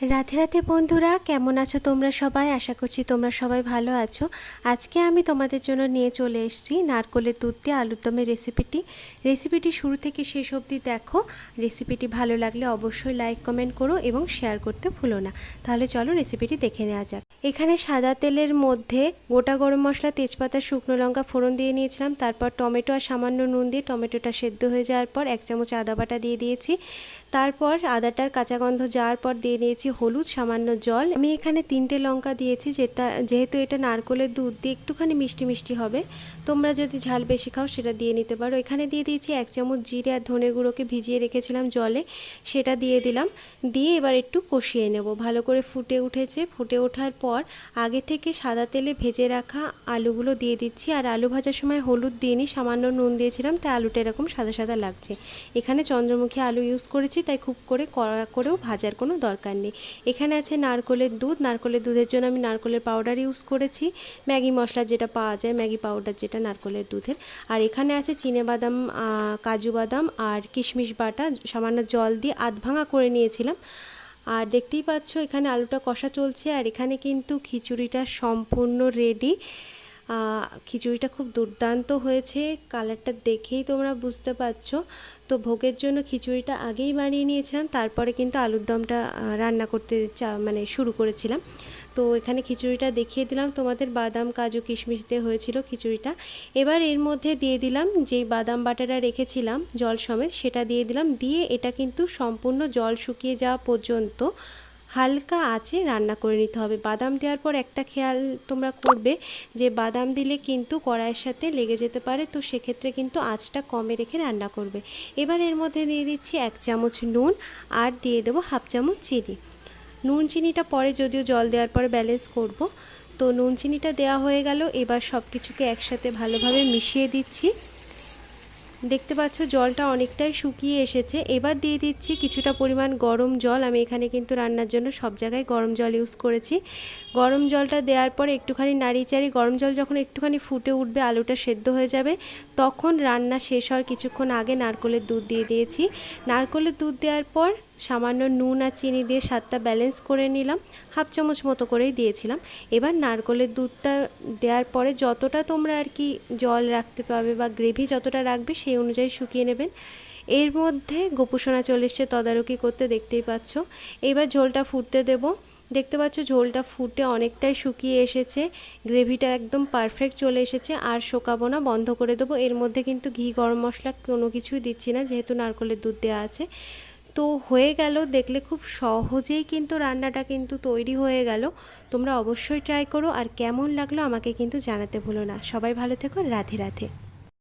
রাধে রাতে বন্ধুরা, কেমন আছো তোমরা সবাই? আশা করছি তোমরা সবাই ভালো আছো। আজকে আমি তোমাদের জন্য নিয়ে চলে এসেছি নারকলের দুধ দিয়ে আলুর দমের রেসিপিটি। রেসিপিটি শুরু থেকে শেষ অবধি দেখো। রেসিপিটি ভালো লাগলে অবশ্যই লাইক, কমেন্ট করো এবং শেয়ার করতে ভুলো না। তাহলে চলো রেসিপিটি দেখে নেওয়া যাক। এখানে সাদা তেলের মধ্যে গোটা গরম মশলা, তেজপাতা, শুকনো লঙ্কা ফোড়ন দিয়ে নিয়েছিলাম। তারপর টমেটো আর সামান্য নুন দিয়ে টমেটোটা সেদ্ধ হয়ে যাওয়ার পর এক চামচ আদা বাটা দিয়ে দিয়েছি। তারপর আদাটার কাঁচা গন্ধ যাওয়ার পর দিয়ে নিয়েছি হলুদ, সামান্য জল। আমি এখানে তিনটে লঙ্কা দিয়েছি, যেটা যেহেতু এটা নারকলের দুধ দিয়ে একটুখানি মিষ্টি মিষ্টি হবে। তোমরা যদি ঝাল বেশি খাও, সেটা দিয়ে নিতে পারো। এখানে দিয়ে দিয়েছি এক চামচ জিরে আর ধনে গুঁড়োকে ভিজিয়ে রেখেছিলাম জলে। সেটা দিয়ে দিলাম। দিয়ে এবার একটু কষিয়ে নেব। ভালো করে ফুটে উঠেছে। ফুটে ওঠার পর আগে থেকে সাদা তেলে ভেজে রাখা আলুগুলো দিয়ে দিচ্ছি। আর আলু ভাজার সময় হলুদ দিইনি সামান্য নুন দিয়েছিলাম, তাই আলুটা এরকম সাদা সাদা লাগছে। এখানে চন্দ্রমুখী আলু ইউজ করেছি, তাই খুব করে কড়া করেও ভাজার কোনো দরকার নেই। এখানে আছে নারকলের দুধ, নারকলের দুধের জন্য আমি নারকলের পাউডার ইউজ করেছি। ম্যাগি মশলা যেটা পাওয়া যায়, ম্যাগি পাউডার যেটা নারকলের দুধের। আর এখানে আছে বাদাম কাজু বাদাম আর কিশমিশ বাটা, সামান্য জল দিয়ে আধ ভাঙা করে নিয়েছিলাম। আর দেখতেই পাচ্ছ, এখানে আলুটা কষা চলছে আর এখানে কিন্তু খিচুড়িটা সম্পূর্ণ রেডি খিচুড়িটা খুব দুর্দান্ত হয়েছে কালারটা দেখেই তোমরা বুঝতে পারছ। তো ভোগের জন্য খিচুড়িটা আগেই বানিয়ে নিয়েছিলাম, তারপরে কিন্তু আলুর দমটা রান্না করতে চা মানে শুরু করেছিলাম। তো এখানে খিচুড়িটা দেখিয়ে দিলাম। তোমাদের বাদাম, কাজু, কিশমিশ দিয়ে হয়েছিল খিচুড়িটা। এবার এর মধ্যে দিয়ে দিলাম যেই বাদাম বাটাটা রেখেছিলাম জল সমেত, সেটা দিয়ে দিলাম। দিয়ে এটা কিন্তু সম্পূর্ণ জল শুকিয়ে যাওয়া পর্যন্ত হালকা আঁচে রান্না করে নিতে হবে। বাদাম দেওয়ার পর একটা খেয়াল তোমরা করবে যে বাদাম দিলে কিন্তু কড়াইয়ের সাথে লেগে যেতে পারে, তো সেক্ষেত্রে কিন্তু আঁচটা কমে রেখে রান্না করবে। এবার এর মধ্যে দিয়ে দিচ্ছি এক চামচ নুন আর দিয়ে দেবো হাফ চামচ চিনি। নুন চিনিটা পরে যদিও জল দেওয়ার পরে ব্যালেন্স করব। তো নুন চিনিটা দেওয়া হয়ে গেল, এবার সব কিছুকে একসাথে ভালোভাবে মিশিয়ে দিচ্ছি। দেখতে পাচ্ছ জলটা অনেকটাই শুকিয়ে এসেছে। এবার দিয়ে দিচ্ছি কিছুটা পরিমাণ গরম জল। আমি এখানে কিন্তু রান্নার জন্য সব জায়গায় গরম জল ইউজ করেছি। গরম জলটা দেওয়ার পর একটুখানি নাড়িচাড়ি, গরম জল যখন একটুখানি ফুটে উঠবে, আলুটা সেদ্ধ হয়ে যাবে। তখন রান্না শেষ হওয়ার কিছুক্ষণ আগে নারকলের দুধ দিয়ে দিয়েছি। নারকলের দুধ দেওয়ার পর সামান্য নুন আর চিনি দিয়ে স্বাদটা ব্যালেন্স করে নিলাম। হাফ চামচ মতো করেই দিয়েছিলাম। এবার নারকলের দুধটা দেওয়ার পরে যতটা তোমরা আর কি জল রাখতে পারবে বা গ্রেভি যতটা রাখবে সেই অনুযায়ী শুকিয়ে নেবেন। এর মধ্যে গোপুসোনা চলে এসছে, তদারকি করতে দেখতেই পাচ্ছ। এবার ঝোলটা ফুটতে দেবো। দেখতে পাচ্ছ ঝোলটা ফুটে অনেকটাই শুকিয়ে এসেছে। গ্রেভিটা একদম পারফেক্ট চলে এসেছে। আর শোকাবো না, বন্ধ করে দেবো। এর মধ্যে কিন্তু ঘি, গরম মশলা কোনো কিছুই দিচ্ছি না, যেহেতু নারকলের দুধ দেওয়া আছে। তো হয়ে গেল, দেখলে খুব সহজেই কিন্তু রান্নাটা কিন্তু তৈরি হয়ে গেল। তোমরা অবশ্যই ট্রাই করো আর কেমন লাগল আমাকে কিন্তু জানাতে ভুলো না। সবাই ভালো থেকো, রাধে রাধে।